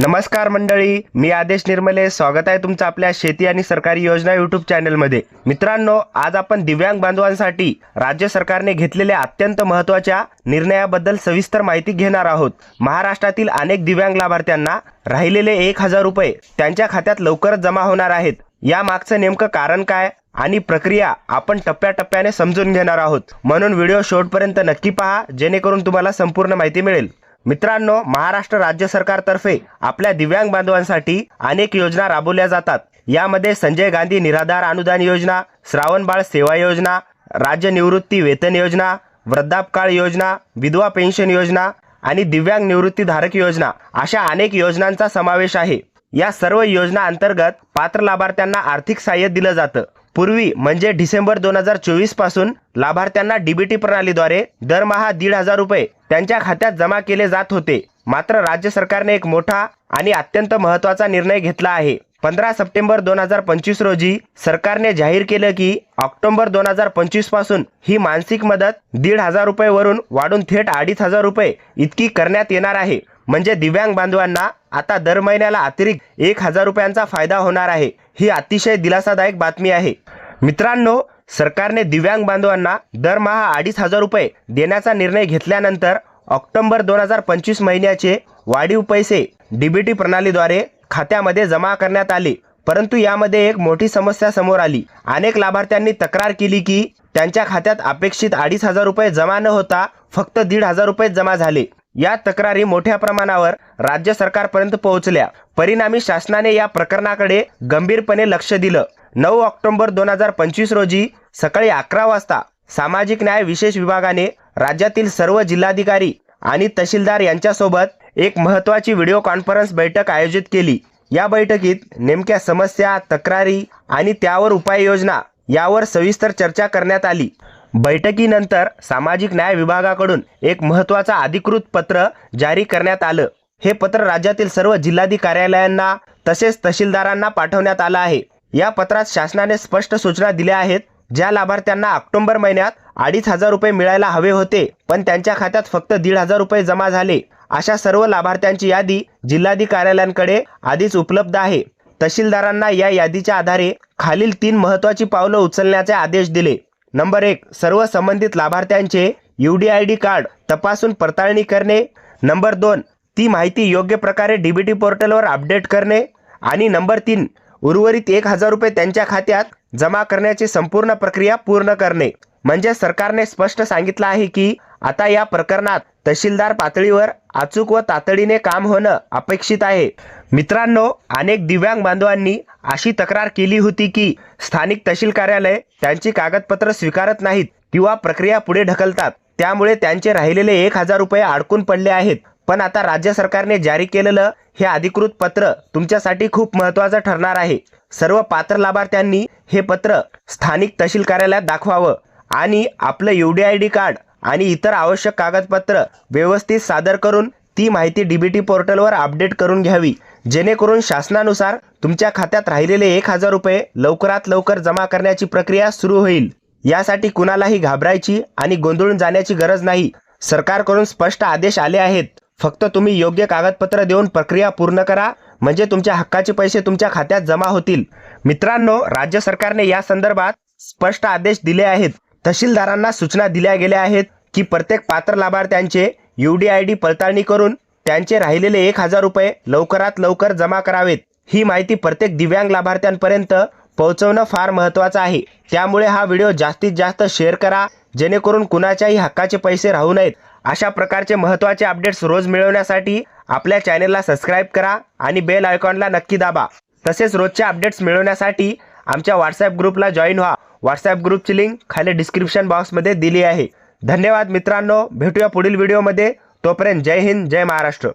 नमस्कार मंडळी मी आदेश निर्मले. स्वागत आहे तुमचं आपल्या शेती आणि सरकारी योजना युट्यूब चॅनलमध्ये. मित्रांनो आज आपण दिव्यांग बांधवांसाठी राज्य सरकारने घेतलेल्या अत्यंत महत्त्वाच्या निर्णयाबद्दल सविस्तर माहिती घेणार आहोत. महाराष्ट्रातील अनेक दिव्यांग लाभार्थ्यांना राहिलेले एक हजार रुपये त्यांच्या खात्यात लवकरच जमा होणार आहेत. या मागचं नेमकं कारण काय आणि प्रक्रिया आपण टप्प्याटप्प्याने समजून घेणार आहोत. म्हणून व्हिडिओ शेवटपर्यंत नक्की पहा जेणेकरून तुम्हाला संपूर्ण माहिती मिळेल. मित्रांनो महाराष्ट्र राज्य सरकारतर्फे आपल्या दिव्यांग बांधवांसाठी अनेक योजना राबवल्या जातात. यामध्ये संजय गांधी निराधार अनुदान योजना श्रावणबाळ सेवा योजना राज्य निवृत्ती वेतन योजना वृद्धापकाळ योजना विधवा पेन्शन योजना आणि दिव्यांग निवृत्तीधारक योजना अशा अनेक योजनांचा समावेश आहे. या सर्व योजना अंतर्गत पात्र लाभार्थ्यांना आर्थिक सहाय्य दिलं जातं. पूर्वी म्हणजे डिसेंबर दोन हजार चोवीसपासून लाभार्थ्यांना डीबीटी प्रणालीद्वारे दरमहा दीड हजार रुपये त्यांच्या खात्यात जमा केले जात होते. मात्र राज्य सरकारने एक मोठा आणि अत्यंत महत्त्वाचा निर्णय घेतला आहे. पंधरा सप्टेंबर दोन हजार पंचवीस रोजी सरकारने जाहीर केलं की ऑक्टोबर दोन हजार पंचवीसपासून ही मानसिक मदत दीड हजार रुपये वरून वाढून थेट अडीच हजार रुपये इतकी करण्यात येणार आहे. म्हणजे दिव्यांग बांधवांना आता दर महिन्याला अतिरिक्त एक हजार रुपयांचा फायदा होणार आहे. ही अतिशय दिलासादायक बातमी आहे. मित्रांनो सरकारने दिव्यांग बांधवांना दरमहा अडीच हजार रुपये देण्याचा निर्णय घेतल्यानंतर ऑक्टोबर दोन हजार पंचवीस महिन्याचे वाढीव पैसे डीबीटी प्रणालीद्वारे खात्यामध्ये जमा करण्यात आले. परंतु यामध्ये एक मोठी समस्या समोर आली. अनेक लाभार्थ्यांनी तक्रार केली की त्यांच्या खात्यात अपेक्षित अडीच हजार रुपये जमा न होता फक्त दीड हजार रुपये जमा झाले. या तक्रारी मोठ्या प्रमाणावर राज्य सरकारपर्यंत पोहोचल्या. परिणामी शासनाने या प्रकरणाकडे गंभीरपणे लक्ष दिलं. नऊ ऑक्टोबर दोन हजार पंचवीस रोजी सकाळी अकरा वाजता सामाजिक न्याय विशेष विभागाने राज्यातील सर्व जिल्हाधिकारी आणि तहसीलदार यांच्यासोबत एक महत्त्वाची व्हिडिओ कॉन्फरन्स बैठक आयोजित केली. या बैठकीत नेमक्या समस्या तक्रारी आणि त्यावर उपाययोजना यावर सविस्तर चर्चा करण्यात आली. बैठकीनंतर सामाजिक न्याय विभागाकडून एक महत्त्वाचा अधिकृत पत्र जारी करण्यात आलं. हे पत्र राज्यातील सर्व जिल्हाधिक कार्यालयांना तसेच तहसीलदारांना पाठवण्यात आलं आहे. या पत्रात शासनाने स्पष्ट सूचना दिल्या आहेत ज्या लाभार्थ्यांना ऑक्टोबर महिन्यात अडीच हजार रुपये मिळायला हवे होते पण त्यांच्या खात्यात फक्त दीड हजार रुपये जमा झाले. अशा सर्व लाभार्थ्यांची यादी जिल्हाधिकारी कार्यालयांकडे आधीच उपलब्ध आहे. तहसीलदारांना या यादीच्या आधारे खालील तीन महत्त्वाची पावलं उचलण्याचे आदेश दिले. नंबर एक सर्व संबंधित लाभार्थ्यांचे U D I D card तपासून पडताळणी करणे. नंबर दोन ती माहिती योग्य प्रकारे डी बी टी पोर्टलवर अपडेट करणे. आणि नंबर तीन उर्वरित एक हजार रुपये त्यांच्या खात्यात जमा करण्याची संपूर्ण प्रक्रिया पूर्ण करणे. म्हणजे सरकारने स्पष्ट सांगितलं आहे की आता या प्रकरणात तहसीलदार पातळीवर अचूक व तातडीने काम होणं अपेक्षित आहे. मित्रांनो अनेक दिव्यांग बांधवांनी अशी तक्रार केली होती की स्थानिक तहसील कार्यालय त्यांची कागदपत्र स्वीकारत नाहीत किंवा प्रक्रिया पुढे ढकलतात. त्यामुळे त्यांचे राहिलेले एक हजार रुपये अडकून पडले आहेत. पण आता राज्य सरकारने जारी केलेलं हे अधिकृत पत्र तुमच्यासाठी खूप महत्त्वाचं ठरणार आहे. सर्व पात्र लाभार्थ्यांनी हे पत्र स्थानिक तहसील कार्यालयात दाखवावं. आणि आपलं U D I D card आणि इतर आवश्यक कागदपत्र व्यवस्थित सादर करून ती माहिती डी बी टी पोर्टलवर अपडेट करून घ्यावी. जेणेकरून शासनानुसार तुमच्या खात्यात राहिलेले एक हजार रुपये लवकरात लवकर जमा करण्याची प्रक्रिया सुरू होईल. यासाठी कुणालाही घाबरायची आणि गोंधळून जाण्याची गरज नाही. सरकारकडून स्पष्ट आदेश आले आहेत. फक्त तुम्ही योग्य कागदपत्र देऊन प्रक्रिया पूर्ण करा. म्हणजे तुमच्या हक्काचे पैसे तुमच्या खात्यात जमा होतील. मित्रांनो राज्य सरकारने या संदर्भात स्पष्ट आदेश दिले आहेत. तहसीलदारांना सूचना दिल्या गेल्या आहेत की प्रत्येक पात्र लाभार्थ्यांचे यू डी आय डी पडताळणी करून त्यांचे राहिलेले एक हजार रुपये लवकरात लवकर जमा करावेत. ही माहिती प्रत्येक दिव्यांग लाभार्थ्यांपर्यंत पोहोचवणं फार महत्त्वाचं आहे. त्यामुळे हा व्हिडिओ जास्तीत जास्त शेअर करा जेणेकरून कुणाच्याही हक्काचे पैसे राहू नयेत. अशा प्रकारचे महत्त्वाचे अपडेट्स रोज मिळवण्यासाठी आपल्या चॅनेलला सबस्क्राईब करा आणि बेल आयकॉनला नक्की दाबा. तसेच रोजच्या अपडेट्स मिळवण्यासाठी आमच्या व्हॉट्सॲप ग्रुपला जॉईन व्हा. व्हॉट्सॲप ग्रुपची लिंक खाली डिस्क्रिप्शन बॉक्समध्ये दिली आहे. धन्यवाद मित्रांनो. भेटूया पुढील व्हिडिओमध्ये तोपर्यंत जय हिंद जय महाराष्ट्र.